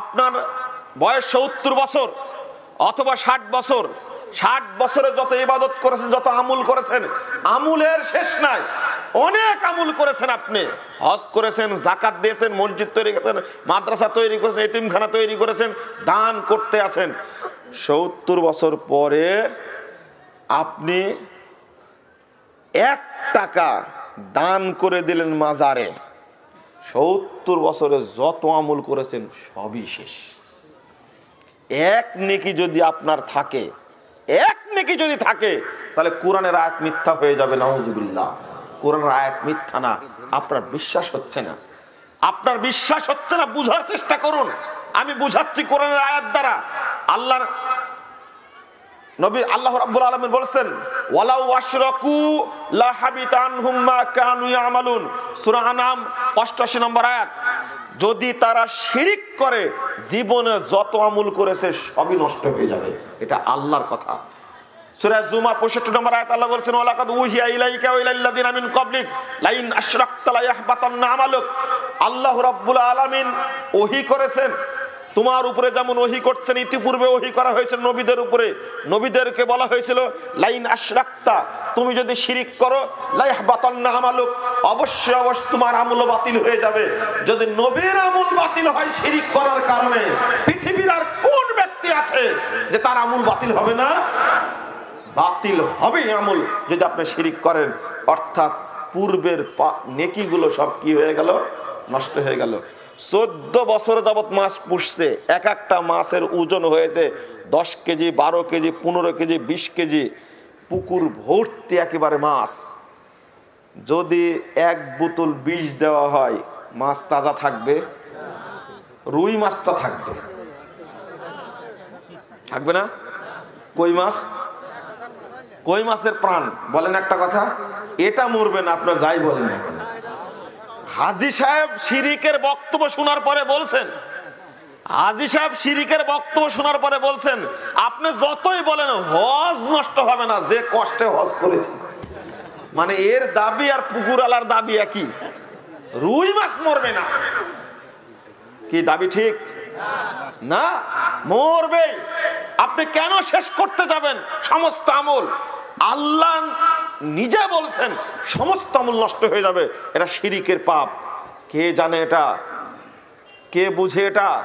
আপনার বয়স সত্তর বছর অথবা ষাট বছর, ষাট বছরে যত ইবাদত করেছেন, যত আমুল করেছেন, আমুলের শেষ নাই। অনেক আমুল করেছেন আপনি। হজ করেছেন জাকাত দিয়েছেন, মসজিদ তৈরি করেছেন, মাদ্রাসা তৈরি করেছেন, এতিমখানা তৈরি করেছেন, দান করতে আছেন। সত্তর বছর পরে আপনি এক টাকা দান করে দিলেন মাজারে। সত্তর বছরে যত আমল করেছেন, সবই শেষ। এক নেকি যদি আপনার থাকে, এক নেকি যদি থাকে, তাহলে কোরআনের আয়াত মিথ্যা হয়ে যাবে, নাউজুবিল্লাহ। কোরআনের আয়াত মিথ্যা না, আপনার বিশ্বাস হচ্ছে না। আপনার বিশ্বাস হচ্ছে না, বুঝার চেষ্টা করুন। আমি বুঝাচ্ছি কোরআনের আয়াত দ্বারা। আল্লাহর নবী আল্লাহ রাব্বুল আলামিন বলেছেন, ওয়ালাউ আশরাকু লা হাবিতা আনহুম মা কানু ইয়ামালুন। সূরা আনাম 88 নম্বর আয়াত। যদি তারা শিরিক করে, জীবনে যত আমল করেছে সবই নষ্ট হয়ে যাবে। এটা আল্লাহর কথা। সূরা জুমা 65 নম্বর আয়াত আল্লাহ বলেছেন, ওয়ালাকাদ উহিয়া ইলাইকা ওয়া ইলাল্লাযিনা মিন ক্বাবলিক, লাইন আশরাকতা লা ইয়াহবাতান্না আমালুক। আল্লাহ রাব্বুল আলামিন ওহী করেছেন তোমার উপরে যেমন ওহি করছেন, ইতিপূর্বে ওহি করা হয়েছে নবীদের উপরে। নবীদেরকে বলা হয়েছিল, লাইন আশরাক্তা, তুমি যদি শিরিক করো লাইহ বাতান্না আমালুক। অবশ্যই অবশ্য তোমার আমল বাতিল হয়ে যাবে। যদি নবীর আমল বাতিল হয় শিরিক করার কারণে, পৃথিবীর আর কোন ব্যক্তি আছে যে তার আমল বাতিল হবে না? বাতিল হবে আমল যদি আপনি শিরিক করেন। অর্থাৎ পূর্বের নেকিগুলো সব কি হয়ে গেল? নষ্ট হয়ে গেল। চোদ্দ বছর যাবৎ মাছ পুষছে, এক একটা মাছের ওজন হয়েছে দশ কেজি, বারো কেজি, পনেরো কেজি, বিশ কেজি। পুকুর ভর্তি একেবারে মাছ। যদি এক বোতল বিষ দেওয়া হয়, মাছ তাজা থাকবে, রুই মাছটা থাকবে। থাকবে না? কই মাছ? কই মাছের প্রাণ? বলেন একটা কথা। এটা মরবে না, আপনার যাই বলেন না হাজি সাহেব শিরিকের বক্তব্য শোনার পরে বলছেন, হাজি সাহেব শিরিকের বক্তব্য শোনার পরে বলছেন, আপনি যতই বলেন হজ নষ্ট হবে না, যে কষ্টে হজ করেছি। মানে এর দাবি আর পুকুর আলার দাবি একই। রুই মাছ মরবে না। কি দাবি ঠিক? না মরবে আপনি কেন শেষ করতে যাবেন? সমস্ত আমল। আল্লাহ নিজে বলছেন, সমস্ত আমল নষ্ট হয়ে যাবে এটা শিরিকের পাপ। কে জানে এটা? কে বুঝে এটা?